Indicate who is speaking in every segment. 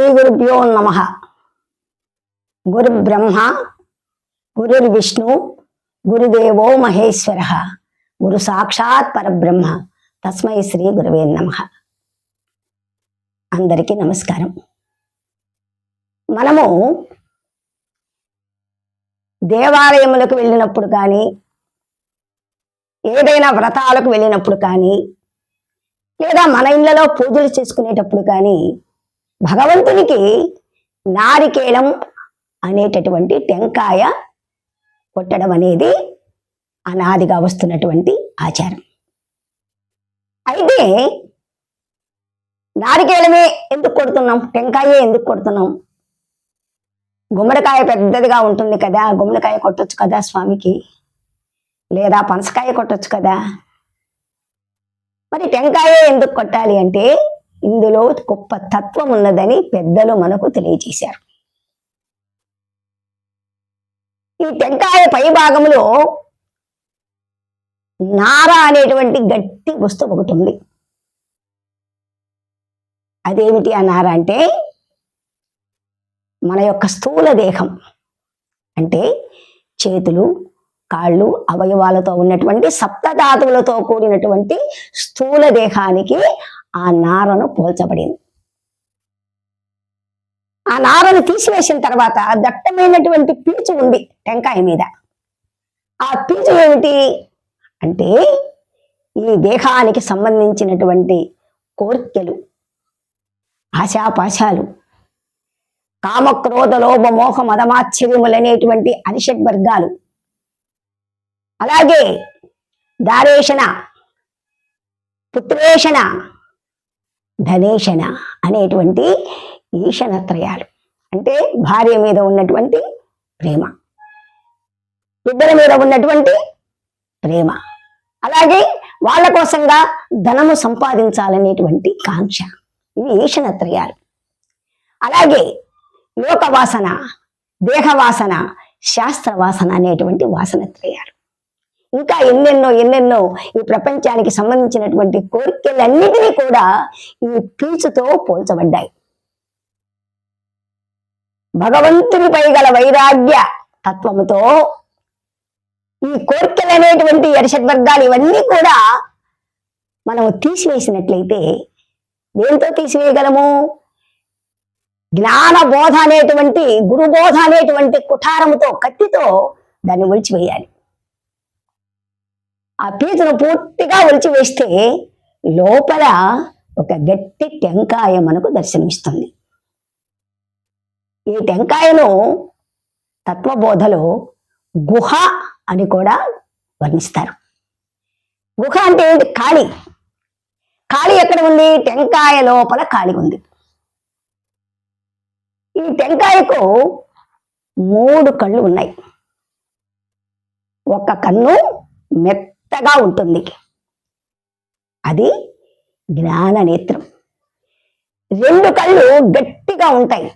Speaker 1: శ్రీ గురుభ్యో నమ గురు బ్రహ్మ గురుర్విష్ణు గురుదేవో మహేశ్వర గురు సాక్షాత్ పరబ్రహ్మ తస్మై శ్రీ గురువే నమ అందరికీ నమస్కారం మనము దేవాలయములకు వెళ్ళినప్పుడు కానీ ఏదైనా వ్రతాలకు వెళ్ళినప్పుడు కానీ లేదా మన ఇళ్ళలో పూజలు చేసుకునేటప్పుడు కానీ భగవంతునికి నారికేళం అనేటటువంటి టెంకాయ కొట్టడం అనేది అనాదిగా వస్తున్నటువంటి ఆచారం అయితే నారికేళమే ఎందుకు కొడుతున్నాం టెంకాయే ఎందుకు కొడుతున్నాం గుమ్మడికాయ పెద్దదిగా ఉంటుంది కదా గుమ్మడికాయ కొట్టచ్చు కదా స్వామికి లేదా పనసకాయ కొట్టచ్చు కదా మరి టెంకాయే ఎందుకు కొట్టాలి అంటే ఇందులో గొప్ప తత్వం ఉన్నదని పెద్దలు మనకు తెలియజేశారు ఈ టెంకాయ పై భాగంలో నార అనేటువంటి గట్టి వస్తువు ఒకటి ఉంది అదేమిటి ఆ నార అంటే మన యొక్క స్థూల దేహం అంటే చేతులు కాళ్ళు అవయవాలతో ఉన్నటువంటి సప్తధాతువులతో కూడినటువంటి స్థూల దేహానికి ఆ నారను పోల్చబడింది ఆ నారను తీసివేసిన తర్వాత దట్టమైనటువంటి పీచు ఉంది టెంకాయ మీద ఆ పీచు ఏమిటి అంటే ఈ దేహానికి సంబంధించినటువంటి కోర్కెలు ఆశాపాశాలు కామక్రోధ లోభ మోహ మదమాచర్యములనేటువంటి అనిషడ్ వర్గాలు అలాగే దారేషణ పుత్రేషణ ధనేషణ అనేటువంటి ఈషణత్రయాలు అంటే భార్య మీద ఉన్నటువంటి ప్రేమ బిడ్డల మీద ఉన్నటువంటి ప్రేమ అలాగే వాళ్ళ కోసంగా ధనము సంపాదించాలనేటువంటి కాంక్ష ఇవి ఈషణత్రయాలు అలాగే లోకవాసన దేహవాసన శాస్త్రవాసన అనేటువంటి వాసనత్రయాలు ఇంకా ఎన్నెన్నో ఎన్నెన్నో ఈ ప్రపంచానికి సంబంధించినటువంటి కోరికలన్నిటినీ కూడా ఈ పీచుతో పోల్చబడ్డాయి భగవంతునిపై గల వైరాగ్య తత్వముతో ఈ కోరికలు అనేటువంటి వర్గాలు ఇవన్నీ కూడా మనం తీసివేసినట్లయితే దేంతో తీసివేయగలము జ్ఞాన బోధ అనేటువంటి గురుబోధ అనేటువంటి కుఠారముతో కత్తితో దాన్ని ఒలిచివేయాలి ఆ పీచును పూర్తిగా వేస్తే లోపల ఒక గట్టి టెంకాయ మనకు దర్శనమిస్తుంది ఈ టెంకాయను తత్వబోధలో గుహ అని కూడా వర్ణిస్తారు గుహ అంటే ఏంటి ఖాళీ ఖాళీ ఎక్కడ ఉంది టెంకాయ లోపల ఖాళీ ఉంది ఈ టెంకాయకు మూడు కళ్ళు ఉన్నాయి ఒక కన్ను మెత్త మెత్తగా ఉంటుంది అది జ్ఞాన నేత్రం రెండు కళ్ళు గట్టిగా ఉంటాయి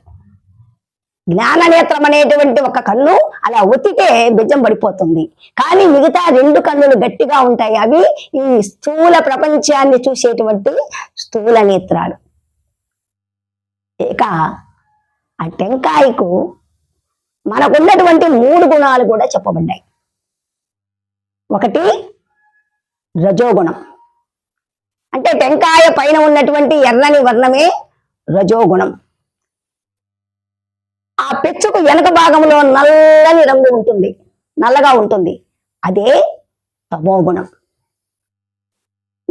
Speaker 1: జ్ఞాన నేత్రం అనేటువంటి ఒక కన్ను అలా ఒత్తితే బిజ్జం పడిపోతుంది కానీ మిగతా రెండు కన్నులు గట్టిగా ఉంటాయి అవి ఈ స్థూల ప్రపంచాన్ని చూసేటువంటి స్థూల నేత్రాలు ఇక ఆ టెంకాయకు మనకున్నటువంటి మూడు గుణాలు కూడా చెప్పబడ్డాయి ఒకటి రజోగుణం అంటే టెంకాయ పైన ఉన్నటువంటి ఎర్రని వర్ణమే రజోగుణం ఆ పెచ్చుకు వెనుక భాగంలో నల్లని రంగు ఉంటుంది నల్లగా ఉంటుంది అదే తమోగుణం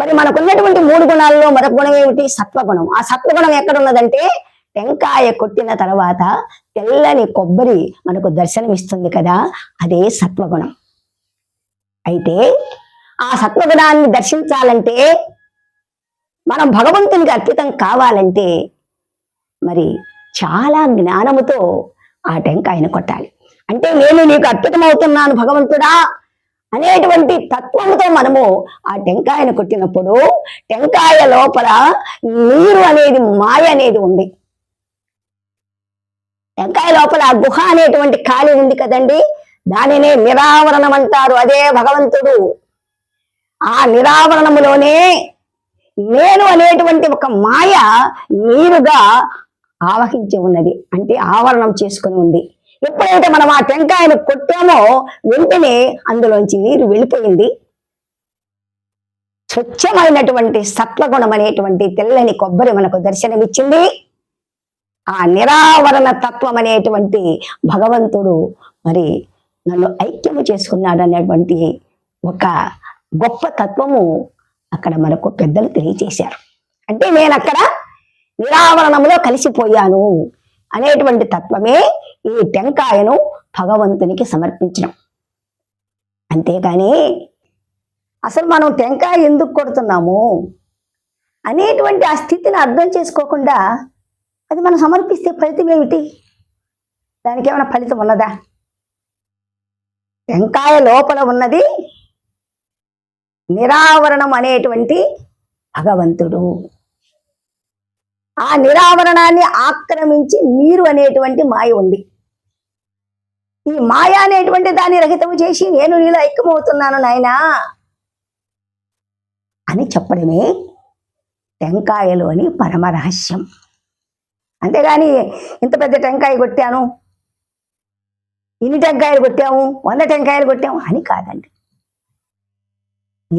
Speaker 1: మరి మనకున్నటువంటి మూడు గుణాల్లో మరొక గుణం ఏమిటి సత్వగుణం ఆ సత్వగుణం ఎక్కడ ఉన్నదంటే టెంకాయ కొట్టిన తర్వాత తెల్లని కొబ్బరి మనకు దర్శనమిస్తుంది కదా అదే సత్వగుణం అయితే ఆ సత్వగుణాన్ని దర్శించాలంటే మనం భగవంతునికి అర్పితం కావాలంటే మరి చాలా జ్ఞానముతో ఆ టెంకాయను కొట్టాలి అంటే నేను నీకు అర్పితమవుతున్నాను భగవంతుడా అనేటువంటి తత్వంతో మనము ఆ టెంకాయను కొట్టినప్పుడు టెంకాయ లోపల నీరు అనేది మాయ అనేది ఉంది టెంకాయ లోపల గుహ అనేటువంటి ఖాళీ ఉంది కదండి దానినే నిరావరణం అంటారు అదే భగవంతుడు ఆ నిరావరణములోనే నేను అనేటువంటి ఒక మాయ నీరుగా ఆవహించి ఉన్నది అంటే ఆవరణం చేసుకుని ఉంది ఎప్పుడైతే మనం ఆ టెంకాయను కొట్టామో వెంటనే అందులోంచి నీరు వెళ్ళిపోయింది స్వచ్ఛమైనటువంటి సత్వగుణం అనేటువంటి తెల్లని కొబ్బరి మనకు దర్శనమిచ్చింది ఆ నిరావరణ తత్వం అనేటువంటి భగవంతుడు మరి నన్ను ఐక్యము చేసుకున్నాడు అనేటువంటి ఒక గొప్ప తత్వము అక్కడ మనకు పెద్దలు తెలియచేశారు అంటే నేను అక్కడ నిరావరణంలో కలిసిపోయాను అనేటువంటి తత్వమే ఈ టెంకాయను భగవంతునికి సమర్పించడం అంతేగాని అసలు మనం టెంకాయ ఎందుకు కొడుతున్నాము అనేటువంటి ఆ స్థితిని అర్థం చేసుకోకుండా అది మనం సమర్పిస్తే ఫలితం ఏమిటి దానికి ఏమైనా ఫలితం ఉన్నదా టెంకాయ లోపల ఉన్నది నిరావరణం అనేటువంటి భగవంతుడు ఆ నిరావరణాన్ని ఆక్రమించి నీరు అనేటువంటి మాయ ఉంది ఈ మాయ అనేటువంటి దాన్ని రహితము చేసి నేను నీలో ఐక్యమవుతున్నాను నాయనా అని చెప్పడమే టెంకాయలోని పరమ రహస్యం అంతేగాని ఇంత పెద్ద టెంకాయ కొట్టాను ఇన్ని టెంకాయలు కొట్టాము వంద టెంకాయలు కొట్టాము అని కాదండి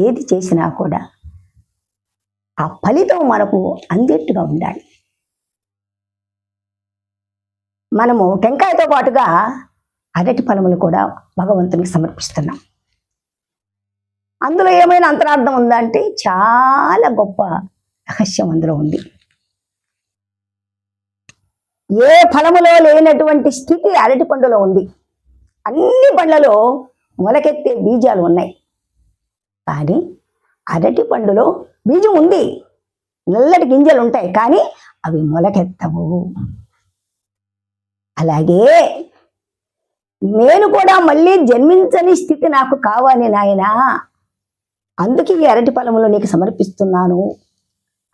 Speaker 1: ఏది చేసినా కూడా ఆ ఫలితం మనకు అందేట్టుగా ఉండాలి మనము టెంకాయతో పాటుగా అరటి ఫలములు కూడా భగవంతునికి సమర్పిస్తున్నాం అందులో ఏమైనా అంతరార్థం ఉందా అంటే చాలా గొప్ప రహస్యం అందులో ఉంది ఏ ఫలములో లేనటువంటి స్థితి అరటి పండులో ఉంది అన్ని పండ్లలో మొలకెత్తే బీజాలు ఉన్నాయి కానీ అరటి పండులో బీజం ఉంది నల్లటి గింజలు ఉంటాయి కానీ అవి మొలకెత్తవు అలాగే నేను కూడా మళ్ళీ జన్మించని స్థితి నాకు కావాలి నాయన అందుకే ఈ అరటి పొలంలో నీకు సమర్పిస్తున్నాను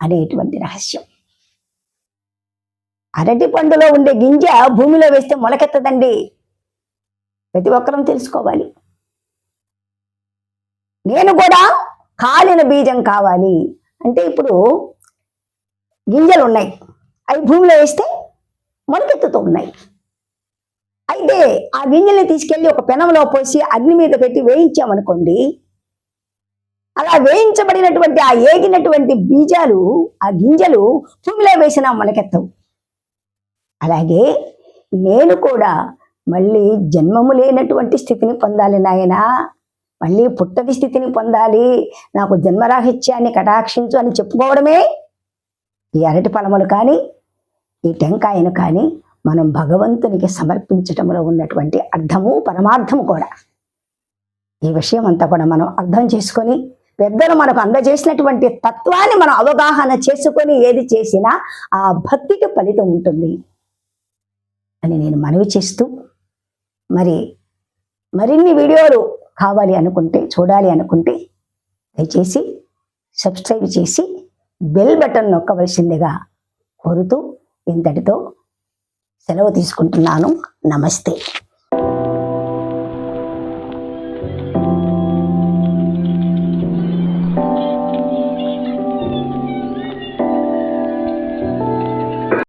Speaker 1: అనేటువంటి రహస్యం అరటి పండులో ఉండే గింజ భూమిలో వేస్తే మొలకెత్తదండి ప్రతి ఒక్కరం తెలుసుకోవాలి నేను కూడా కాలిన బీజం కావాలి అంటే ఇప్పుడు గింజలు ఉన్నాయి అవి భూమిలో వేస్తే మొలకెత్తుతూ ఉన్నాయి అయితే ఆ గింజల్ని తీసుకెళ్ళి ఒక పెనంలో పోసి అగ్ని మీద పెట్టి వేయించామనుకోండి అలా వేయించబడినటువంటి ఆ ఏగినటువంటి బీజాలు ఆ గింజలు భూమిలో వేసినా మొలకెత్తవు అలాగే నేను కూడా మళ్ళీ జన్మము లేనటువంటి స్థితిని పొందాలి నాయనా మళ్ళీ పుట్టది స్థితిని పొందాలి నాకు జన్మరాహిత్యాన్ని కటాక్షించు అని చెప్పుకోవడమే ఈ అరటి ఫలములు కానీ ఈ టెంకాయను కానీ మనం భగవంతునికి సమర్పించటంలో ఉన్నటువంటి అర్థము పరమార్థము కూడా ఈ విషయం అంతా కూడా మనం అర్థం చేసుకొని పెద్దలు మనకు అందజేసినటువంటి తత్వాన్ని మనం అవగాహన చేసుకొని ఏది చేసినా ఆ భక్తికి ఫలితం ఉంటుంది అని నేను మనవి చేస్తూ మరి మరిన్ని వీడియోలు కావాలి అనుకుంటే చూడాలి అనుకుంటే దయచేసి సబ్స్క్రైబ్ చేసి బెల్ బటన్ నొక్కవలసిందిగా కోరుతూ ఇంతటితో సెలవు తీసుకుంటున్నాను నమస్తే